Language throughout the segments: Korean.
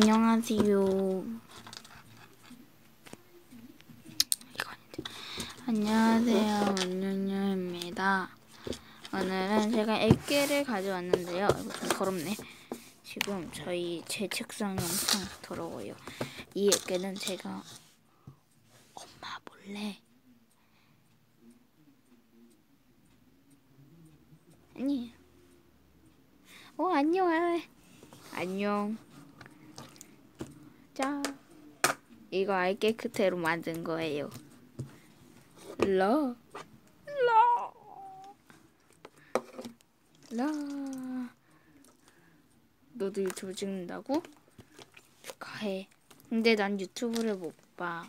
안녕하세요. 안녕하세요. 원년녀입니다. 오늘은 제가 액기를 가져왔는데요. 좀 더럽네. 지금 저희 제 책상이 엄청 더러워요. 이 액기는 제가 엄마 몰래 아니. 어 안녕. 안녕. 자, 이거 깨끗해로 만든 거예요. 러, 러, 러. 너도 유튜브 찍는다고? 축하해. 근데 난 유튜브를 못 봐.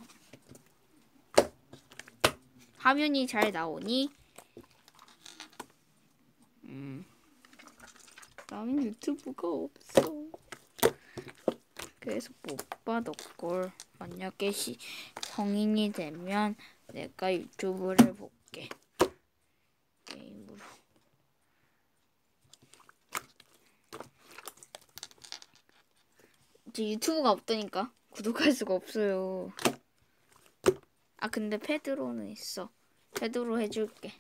화면이 잘 나오니? 음. 나는 유튜브가 없어. 그래서 못 받았걸. 만약에 시, 성인이 되면 내가 유튜브를 볼게. 게임으로. 이제 유튜브가 없다니까. 구독할 수가 없어요. 아, 근데 페드로는 있어. 페드로 해줄게.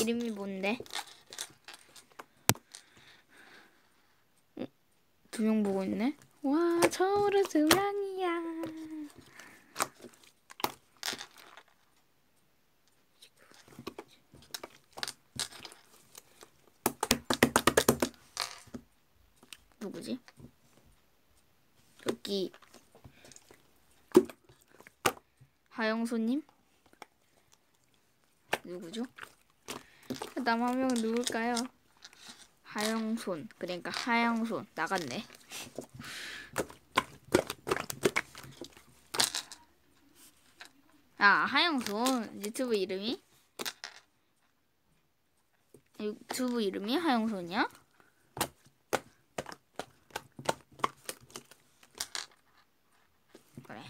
이름이 뭔데? 두명 보고 있네? 와, 두 명이야. 누구지? 여기 하영소님? 누구죠? 그다음 한 명은 누굴까요? 하영손 그러니까 하영손 나갔네. 아 하영손 유튜브 이름이 유튜브 이름이 하영손이야? 그래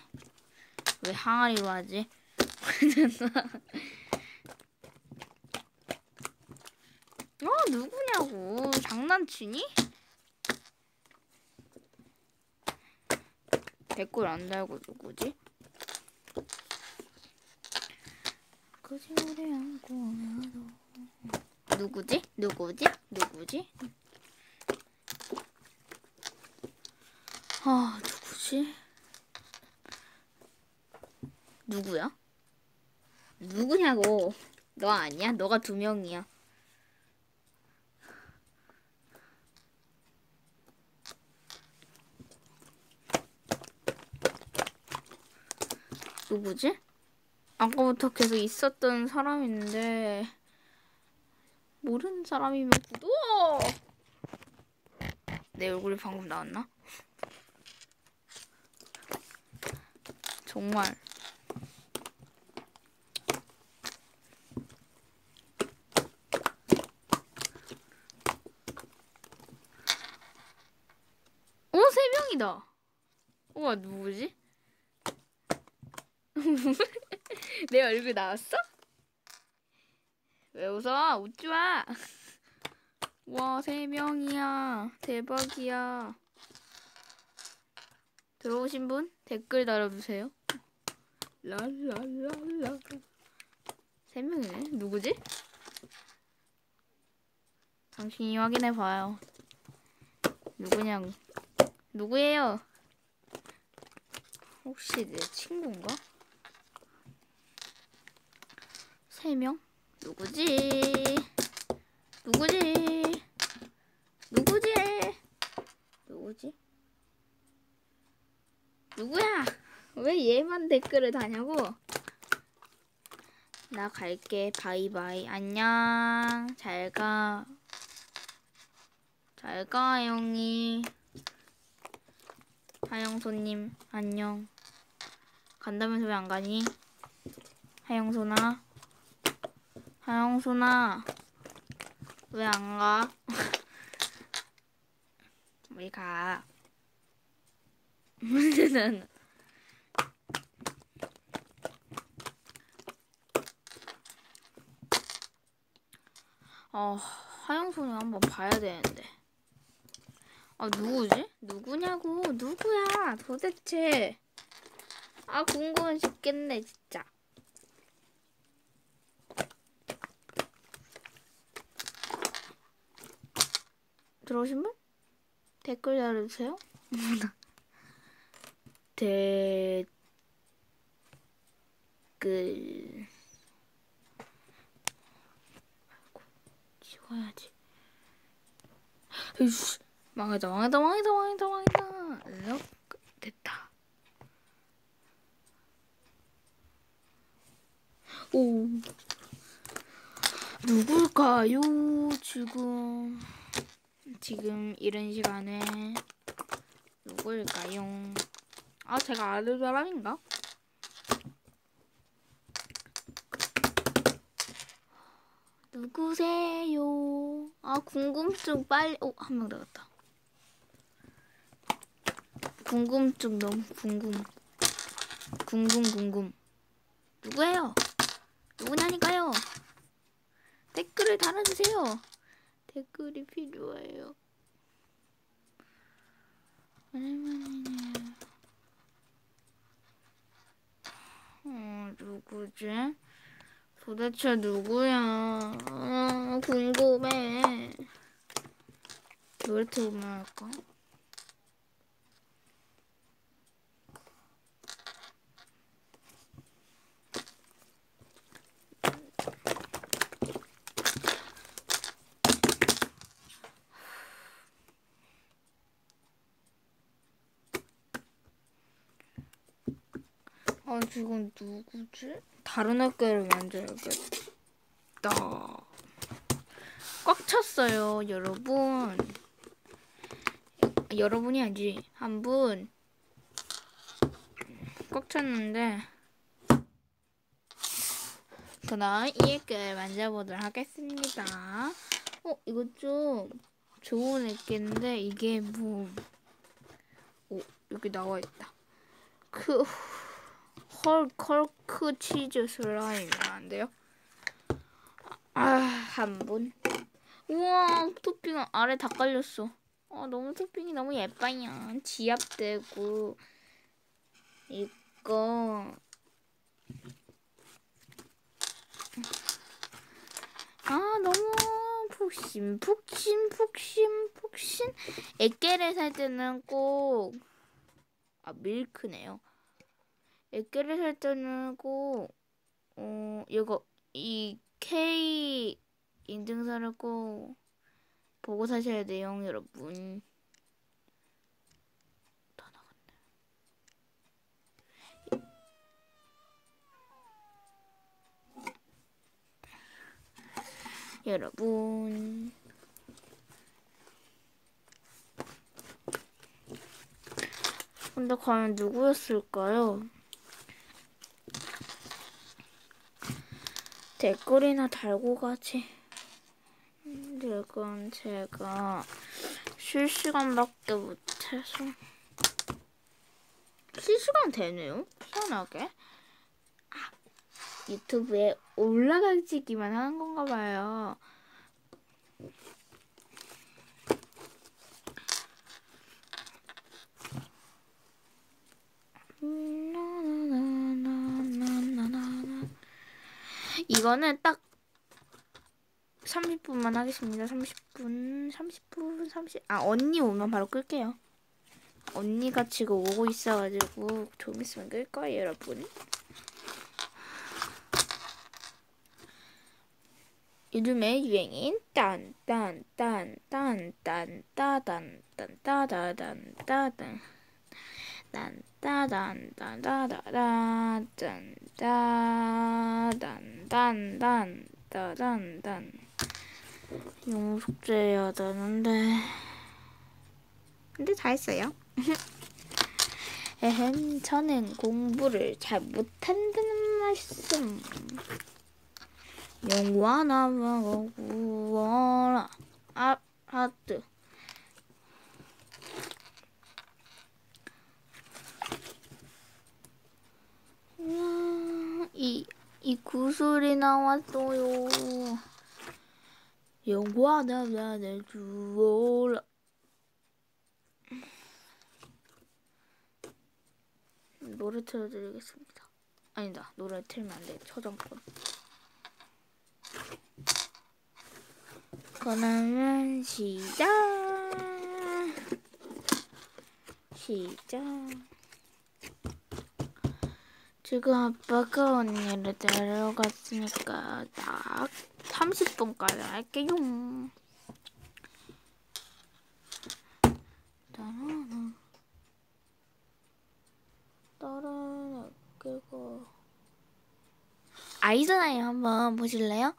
왜 항아리로 하지? 어 누구냐고 장난치니? 댓글 안 달고 누구지? 누구지? 누구지? 누구지? 아 누구지? 누구야? 누구냐고 너 아니야? 너가 두 명이야 누구지? 아까부터 계속 있었던 사람인데 모르는 사람이면 구독! 내 얼굴이 방금 나왔나? 정말 어, 세 명이다. 우와, 누구지? 내 얼굴 나왔어? 왜 웃어? 웃지 마. 와, 세 명이야. 대박이야. 들어오신 분 댓글 달아주세요. 랄랄랄라. 세 명이네. 누구지? 당신이 확인해 봐요. 누구냐고. 누구예요? 혹시 내 친구인가? 세 명? 누구지? 누구지? 누구지? 누구지? 누구야? 왜 얘만 댓글을 다냐고? 나 갈게. 바이바이. 안녕. 잘 가. 잘 가, 형이. 하영소님, 안녕. 간다면서 왜 안 가니? 하영소나? 하영소나? 왜안 가? 왜 가? 문제는 아 하영소니 한번 봐야 되는데 아 누구지? 누구냐고? 누구야 도대체 아 궁금해 죽겠네 진짜 들어오신 분? 댓글 달아주세요. 댓글 지워야지. 으이씨 망했다 망했다 망했다 망했다 망했다. 이렇게 됐다. 오. 누굴까요 지금 지금 이런 시간에 누굴까요 아 제가 아는 사람인가 누구세요 아 궁금증 빨리 오 한 명 나갔다 궁금증 너무 궁금 궁금 궁금 누구예요? 누구냐니까요? 댓글을 달아주세요. 댓글이 필요해요. 어, 누구지? 도대체 누구야? 아, 궁금해. 노래 틀면 할까? 아 지금 누구지? 다른 학교를 만들어야겠다. 꽉 찼어요, 여러분. 여러분이 아니지 한 분. 꽉 찼는데 그럼 이 액을 만져보도록 하겠습니다. 어 이거 좀 좋은 액인데 이게 뭐? 오 여기 나와 있다. 그 헐, 컬크 치즈 슬라임이라는데요. 아, 한 분. 우와, 토핑 아래 다 깔렸어. 아, 너무 토핑이 너무 예뻐요. 지압되고, 이거. 아, 너무 푹신, 푹신, 푹신, 푹신. 액계를 살 때는 꼭, 아, 밀크네요. 때는 꼭, 어, 이거, 이 K 인증서를 꼭 보고 사셔야 돼요, 여러분. 다 나갔네. 여러분. 근데 과연 누구였을까요? 댓글이나 달고 가지. 이건 제가 실시간밖에 못해서 실시간 되네요. 희한하게. 아, 유튜브에 올라가지기만 하는 건가 봐요. 이거는 딱 30분만 하겠습니다. 30분, 30분, 30. 아, 언니 오면 바로 끌게요. 언니가 지금 오고 있어가지고 좀 있으면 끌 거예요, 여러분. 요즘에 유행인 딴딴딴딴딴따단딴따다단따단 딴따단딴따단딴딴딴딴딴딴 영어 숙제해야 되는데 근데 다 했어요 에헴 저는 공부를 잘 못한다는 말씀 영화 나와 구워라 아 하트 이, 이 구슬이 나왔어요. 영화나 나를 주어라. 노래 틀어드리겠습니다. 아니다, 노래 틀면 안 돼. 저작권. 그러면 시작. 시작. 지금 아빠가 언니를 데려갔으니까 딱 30분까지 할게요. 따라라. 따라라. 그리고 아이슬라인 한번 보실래요?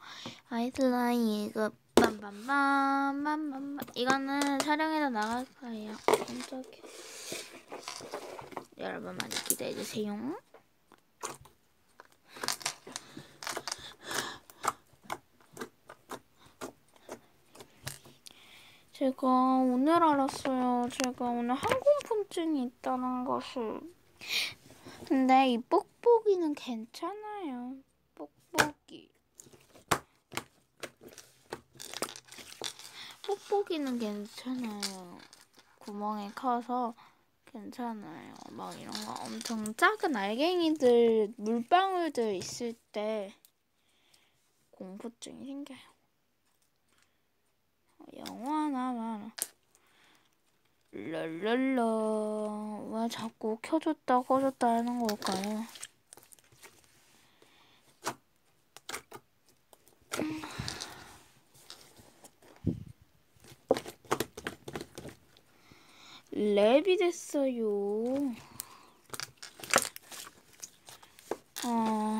아이슬라인 이거 빰빰빰빰빰빰 이거는 촬영해서 나갈 거예요. 깜짝이야. 여러분 많이 기대해 주세요. 제가 오늘 알았어요. 제가 오늘 항공통증이 있다는 것을. 근데 이 뽁뽁이는 괜찮아요. 뽁뽁이. 뽁뽁이는 괜찮아요. 구멍이 커서 괜찮아요. 막 이런 거 엄청 작은 알갱이들, 물방울들 있을 때 공포증이 생겨요. 영화나 많아. 랄랄라. 왜 자꾸 켜줬다 꺼줬다 하는 걸까요? 랩이 됐어요. 어.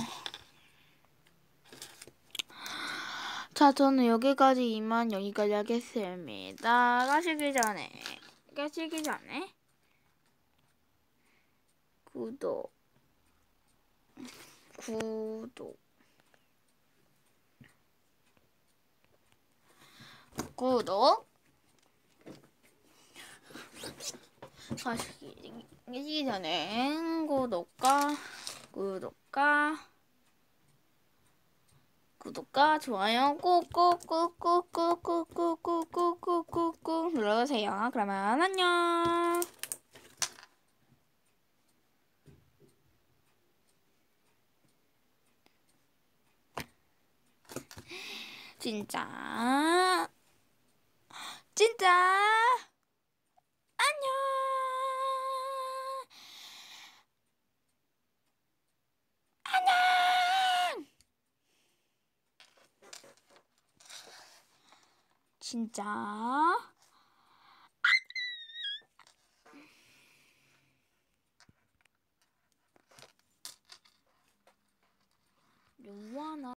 자, 저는 여기까지 이만 여기까지 하겠습니다. 가시기 전에, 가시기 전에, 구독, 구독, 구독, 가시기, 가시기 전에, 구독과, 구독과, 구독과 좋아요 꾹꾹꾹꾹꾹꾹꾹꾹꾹꾹꾹꾹 눌러주세요. 그러면 안녕. 진짜 진짜 안녕. 안녕. 진짜